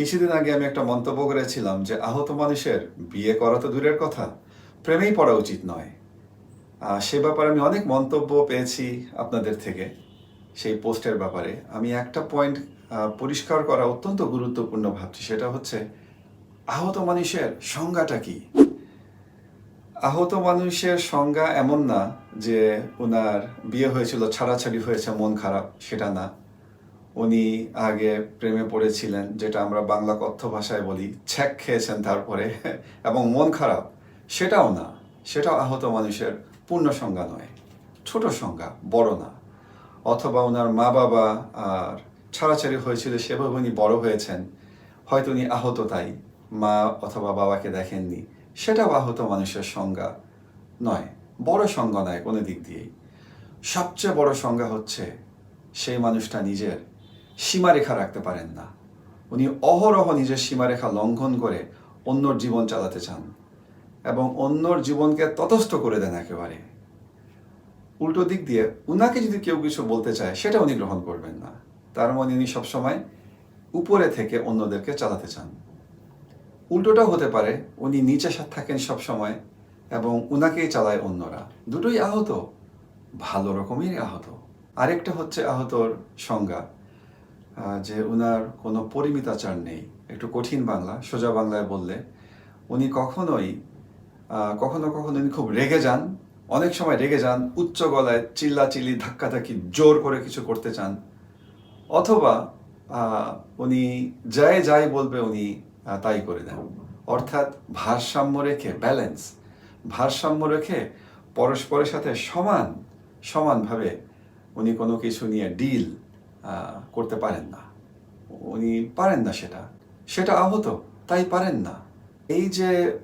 কিছুদিন আগে আমি একটা মন্তব্য করেছিলাম যে, আহত মানুষের বিয়ে করা তো দূরের কথা, প্রেমেই পড়া উচিত নয়। সে ব্যাপারে আমি অনেক মন্তব্য পেয়েছি আপনাদের থেকে সেই পোস্টের ব্যাপারে। আমি একটা পয়েন্ট পরিষ্কার করা অত্যন্ত গুরুত্বপূর্ণ ভাবছি, সেটা হচ্ছে, আহত মানুষের সংজ্ঞাটা কি? আহত মানুষের সংজ্ঞা এমন না যে ওনার বিয়ে হয়েছিল, ছাড়াছাড়ি হয়েছে, মন খারাপ, সেটা না। উনি আগে প্রেমে পড়েছিলেন, যেটা আমরা বাংলা কথ্য ভাষায় বলি, ছ্যাক খেয়েছেন তারপরে, এবং মন খারাপ, সেটাও না। সেটাও আহত মানুষের পূর্ণ সংজ্ঞা নয়, ছোট সংজ্ঞা, বড় না। অথবা ওনার মা বাবা আর ছাড়াছাড়ি হয়েছিল, সেভাবে উনি বড় হয়েছেন, হয়তো উনি আহত তাই, মা অথবা বাবাকে দেখেননি। সেটাও আহত মানুষের সংজ্ঞা নয়, বড় সংজ্ঞা নয় কোনো দিক দিয়েই। সবচেয়ে বড় সংজ্ঞা হচ্ছে, সেই মানুষটা নিজের সীমারেখা রাখতে পারেন না। উনি অহরহ নিজের সীমারেখা লঙ্ঘন করে অন্যর জীবন চালাতে চান এবং অন্যর জীবনকে ততস্থ করে দেন একেবারে। উল্টো দিক দিয়ে উনাকে যদি কেউ কিছু বলতে চায়, সেটা উনি গ্রহণ করবেন না। তার মানে উনি সবসময় উপরে থেকে অন্যদেরকে চালাতে চান। উল্টোটাও হতে পারে, উনি নিচে থাকেন সবসময় এবং উনাকেই চালায় অন্যরা। দুটোই আহত, ভালো রকমেরই আহত। আরেকটা হচ্ছে আহতর সংজ্ঞা। যে উনার কোনো পরিমিতাচার নেই। একটু কঠিন বাংলা, সোজা বাংলায় বললে। উনি কখনোই কখনো কখনো উনি খুব রেগে যান। অনেক সময় রেগে যান, উচ্চ গলায় চিল্লাচিল্লি, ধাক্কাধাক্কি, জোর করে কিছু করতে চান। অথবা উনি যাই যাই বলবে উনি তাই করে দেন। অর্থাৎ ভারসাম্য রেখে ব্যালেন্স ভারসাম্য রেখে পরস্পরের সাথে সমান, সমানভাবে উনি কোনো কিছু নিয়ে ডিল করতে পারেন না। উনি পারেন না সেটা। সেটা আহত, তাই পারেন না। এই যে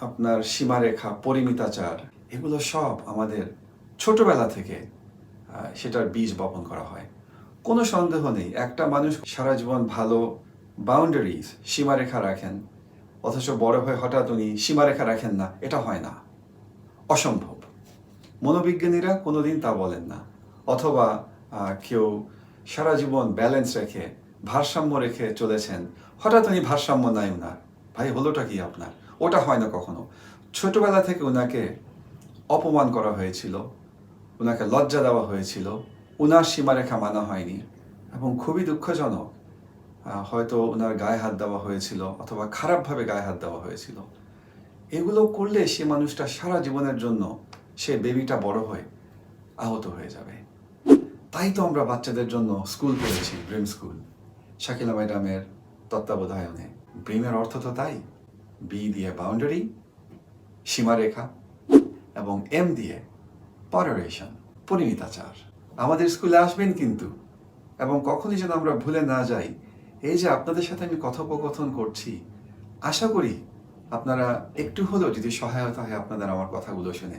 আপনার সীমারেখা, পরিমিতাচার, এগুলো সব আমাদের ছোটবেলা থেকে সেটার বীজ বপন করা হয়। কোনো সন্দেহ নেই, একটা মানুষ সারা জীবন ভালো বাউন্ডারিজ সীমারেখা রাখেন, অথচ বড় হয়ে হঠাৎ উনি সীমারেখা রাখেন না, এটা হয় না। অসম্ভব। মনোবিজ্ঞানীরা কোনোদিন তা বলেন না। অথবা কেউ সারা জীবন ব্যালেন্স রেখে, ভারসাম্য রেখে চলেছেন। হঠাৎ উনি ভারসাম্য নাই উনার। ভাই, হলোটা কি আপনার? ওটা হয় না কখনো। ছোটবেলা থেকে উনাকে অপমান করা হয়েছিল, উনাকে লজ্জা দেওয়া হয়েছিল, উনার সীমারেখা মানা হয়নি এবং খুবই দুঃখজনক হয়তো ওনার গায়ে হাত দেওয়া হয়েছিল অথবা খারাপভাবে গায়ে হাত দেওয়া হয়েছিল। এগুলো করলে সে মানুষটা সারা জীবনের জন্য সে বেবিটা বড় হয়ে আহত হয়ে যাবে। তাই তো আমরা বাচ্চাদের জন্য স্কুল করেছি, ব্রেম স্কুল। শাকিলা ম্যাডামের তত্ত্বাবধায়নে ব্রেমের অর্থ তো তাই। বি দিয়ে বাউন্ডারি সীমারেখা এবং এম দিয়ে পরারেশন পরিমিতাচার। আমাদের স্কুলে আসবেন কিন্তু। এবং কখনই যেন আমরা ভুলে না যাই, এই যে আপনাদের সাথে আমি কথোপকথন করছি, আশা করি আপনারা একটু হলেও যদি সহায়তা হয় আপনাদের আমার কথাগুলো শুনে।